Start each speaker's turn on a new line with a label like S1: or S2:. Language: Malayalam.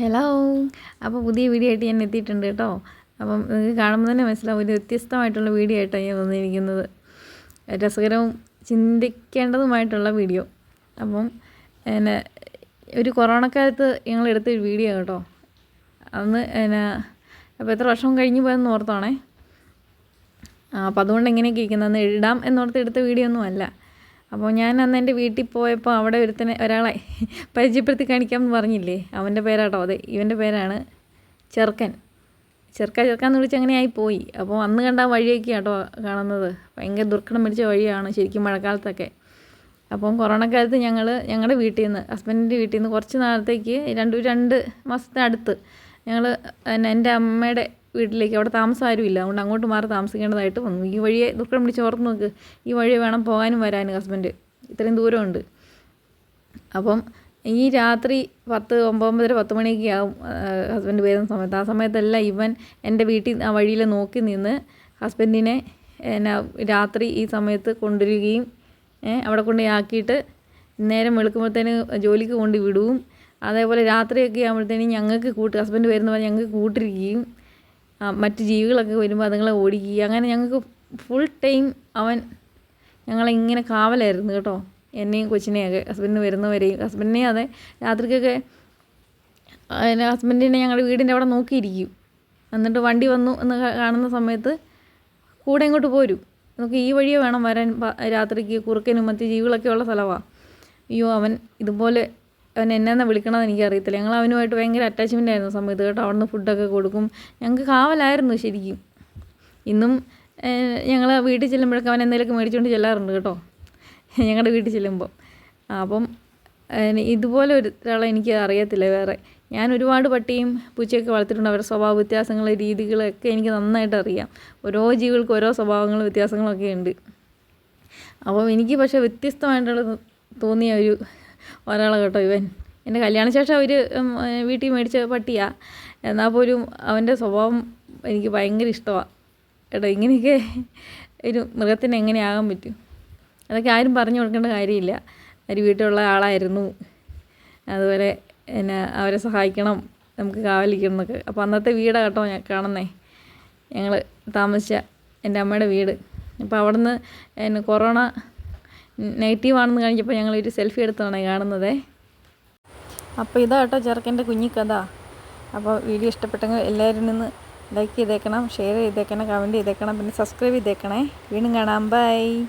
S1: ഹലോ അപ്പോൾ പുതിയ വീഡിയോ ആയിട്ട് ഞാൻ എത്തിയിട്ടുണ്ട് കേട്ടോ. അപ്പം നിങ്ങൾക്ക് കാണുമ്പോൾ തന്നെ മനസ്സിലാവും ഒരു വ്യത്യസ്തമായിട്ടുള്ള വീഡിയോ ആയിട്ടാണ് ഞാൻ വന്നിരിക്കുന്നത്. രസകരവും ചിന്തിക്കേണ്ടതുമായിട്ടുള്ള വീഡിയോ അപ്പം പിന്നെ ഒരു കൊറോണ കാലത്ത് ഞങ്ങൾ എടുത്ത ഒരു വീഡിയോ കേട്ടോ. അന്ന് പിന്നെ അപ്പോൾ എത്ര വർഷം കഴിഞ്ഞ് പോയെന്ന് ഓർത്തോണേ? അപ്പോൾ അതുകൊണ്ട് എങ്ങനെയൊക്കെ ഇരിക്കുന്നത് അന്ന് ഇടാം എന്നോർത്ത് എടുത്ത വീഡിയോ ഒന്നും അല്ല. അപ്പോൾ ഞാൻ അന്ന് എന്റെ വീട്ടിൽ പോയപ്പോൾ അവിടെ ഒരുത്തനെ ഒരാളെ പരിചയപ്പെടുത്തി കാണിക്കാമെന്ന് പറഞ്ഞില്ലേ? അവന്റെ പേരാട്ടോ അതെ ഇവന്റെ പേരാണ് ചെറുക്കൻ. ചെറുക്ക ചെറുക്കാന്ന് വിളിച്ച് അങ്ങനെ പോയി അപ്പോൾ അന്ന് കണ്ട വഴിയൊക്കെ കേട്ടോ കാണുന്നത്. ഭയങ്കര ദുർഘടം പിടിച്ച വഴിയാണ് ശരിക്കും മഴക്കാലത്തൊക്കെ. അപ്പം കൊറോണ കാലത്ത് ഞങ്ങൾ ഞങ്ങളുടെ വീട്ടിൽ നിന്ന് ഹസ്ബൻഡിന്റെ വീട്ടിൽ നിന്ന് കുറച്ച് നാളത്തേക്ക് രണ്ട് രണ്ട് മാസത്തെ അടുത്ത് ഞങ്ങൾ എന്റെ അമ്മയുടെ വീട്ടിലേക്ക് അവിടെ താമസം ആരുമില്ല അതുകൊണ്ട് അങ്ങോട്ട് മാറി താമസിക്കേണ്ടതായിട്ട് വന്നു. ഈ വഴിയെ ദുഃഖം പിടിച്ച് ഓർത്ത് നോക്ക്. ഈ വഴി വേണം പോകാനും വരാനും ഹസ്ബൻഡ്. ഇത്രയും ദൂരമുണ്ട്. അപ്പം ഈ രാത്രി പത്ത് ഒമ്പതൊമ്പതര പത്ത് മണിയൊക്കെ ആവും ഹസ്ബൻഡ് വരുന്ന സമയത്ത്. ആ സമയത്തല്ല ഇവൻ എന്റെ വീട്ടിൽ ആ വഴിയിൽ നോക്കി നിന്ന് ഹസ്ബൻഡിനെ എന്നാ രാത്രി ഈ സമയത്ത് കൊണ്ടുവരികയും അവിടെ കൊണ്ട് ആക്കിയിട്ട് നേരം വെളുക്കുമ്പോഴത്തേന് ജോലിക്ക് കൊണ്ട് വിടുകയും അതേപോലെ രാത്രിയൊക്കെ ആകുമ്പോഴത്തേനും ഞങ്ങൾക്ക് കൂട്ട് ഹസ്ബൻഡ് വരുന്ന പോലെ ഞങ്ങൾക്ക് കൂട്ടിരിക്കുകയും മറ്റ് ജീവികളൊക്കെ വരുമ്പോൾ അതുങ്ങളെ ഓടിക്കുക. അങ്ങനെ ഞങ്ങൾക്ക് ഫുൾ ടൈം അവൻ ഞങ്ങളെ ഇങ്ങനെ കാവലായിരുന്നു കേട്ടോ. എന്നെയും കൊച്ചിനെയൊക്കെ ഹസ്ബൻഡ് വരുന്നവരെയും. ഹസ്ബൻഡിനെയും അതെ രാത്രിക്കൊക്കെ അതിന് ഹസ്ബൻഡിനെ ഞങ്ങളുടെ വീടിന്റെ അവിടെ നോക്കിയിരിക്കും. എന്നിട്ട് വണ്ടി വന്നു എന്ന് കാണുന്ന സമയത്ത് കൂടെ ഇങ്ങോട്ട് പോരും. നമുക്ക് ഈ വഴിയേ വേണം വരാൻ. രാത്രിക്ക് കുറുക്കനും മറ്റ് ജീവികളൊക്കെ ഉള്ള സ്ഥലമാണ് അയ്യോ അവൻ ഇതുപോലെ അവൻ എന്നാന്ന് വിളിക്കണമെന്ന് എനിക്കറിയത്തില്ല. ഞങ്ങൾ അവനുമായിട്ട് ഭയങ്കര അറ്റാച്ച്മെന്റ് ആയിരുന്നു സമയത്ത് കേട്ടോ. അവിടുന്ന് ഫുഡൊക്കെ കൊടുക്കും. ഞങ്ങൾക്ക് കാവലായിരുന്നു ശരിക്കും. ഇന്നും ഞങ്ങൾ വീട്ടിൽ ചെല്ലുമ്പോഴൊക്കെ അവൻ എന്തെങ്കിലുമൊക്കെ മേടിച്ചുകൊണ്ട് ചെല്ലാറുണ്ട് കേട്ടോ. ഞങ്ങളുടെ വീട്ടിൽ ചെല്ലുമ്പോൾ അപ്പം ഇതുപോലെ ഒരു ഒരാളെ എനിക്ക് അറിയത്തില്ല വേറെ. ഞാൻ ഒരുപാട് പട്ടിയും പൂച്ചയൊക്കെ വളർത്തിയിട്ടുണ്ട്. അവരുടെ സ്വഭാവ വ്യത്യാസങ്ങൾ രീതികളൊക്കെ എനിക്ക് നന്നായിട്ട് അറിയാം. ഓരോ ജീവികൾക്കും ഓരോ സ്വഭാവങ്ങളും വ്യത്യാസങ്ങളൊക്കെ ഉണ്ട്. അപ്പം എനിക്ക് പക്ഷേ വ്യത്യസ്തമായിട്ടുള്ള തോന്നിയ ഒരു ഒരാളെ കേട്ടോ ഇവൻ. എന്റെ കല്യാണശേഷം അവർ വീട്ടിൽ മേടിച്ച പട്ടിയാണ് എന്നാൽ പോലും അവന്റെ സ്വഭാവം എനിക്ക് ഭയങ്കര ഇഷ്ടമാണ് കേട്ടോ ഇങ്ങനെയൊക്കെ ഒരു മൃഗത്തിന് എങ്ങനെയാകാൻ പറ്റും? അതൊക്കെ ആരും പറഞ്ഞു കൊടുക്കേണ്ട കാര്യമില്ല. ഒരു വീട്ടിലുള്ള ആളായിരുന്നു. അതുപോലെ എന്നെ അവരെ സഹായിക്കണം നമുക്ക് കാവലിക്കണം എന്നൊക്കെ. അപ്പോൾ അന്നത്തെ വീടാണ് കേട്ടോ ഞാൻ കാണുന്നേ. ഞങ്ങൾ താമസിച്ച എന്റെ അമ്മയുടെ വീട്. അപ്പോൾ അവിടുന്ന് പിന്നെ കൊറോണ നെഗറ്റീവ് കാണിച്ചപ്പോൾ ഞങ്ങൾ ഒരു സെൽഫി എടുത്താണ് കാണുന്നത്. അപ്പോൾ ഇതാ കേട്ടോ ചെറുക്കന്റെ കുഞ്ഞിക്കഥ അപ്പോൾ വീഡിയോ ഇഷ്ടപ്പെട്ടെങ്കിൽ എല്ലാവരും നിന്ന് ലൈക്ക് ചെയ്തേക്കണം ഷെയർ ചെയ്തേക്കണം കമന്റ് ചെയ്തേക്കണം പിന്നെ സബ്സ്ക്രൈബ് ചെയ്തേക്കണേ. വീണ്ടും കാണാം. ബൈ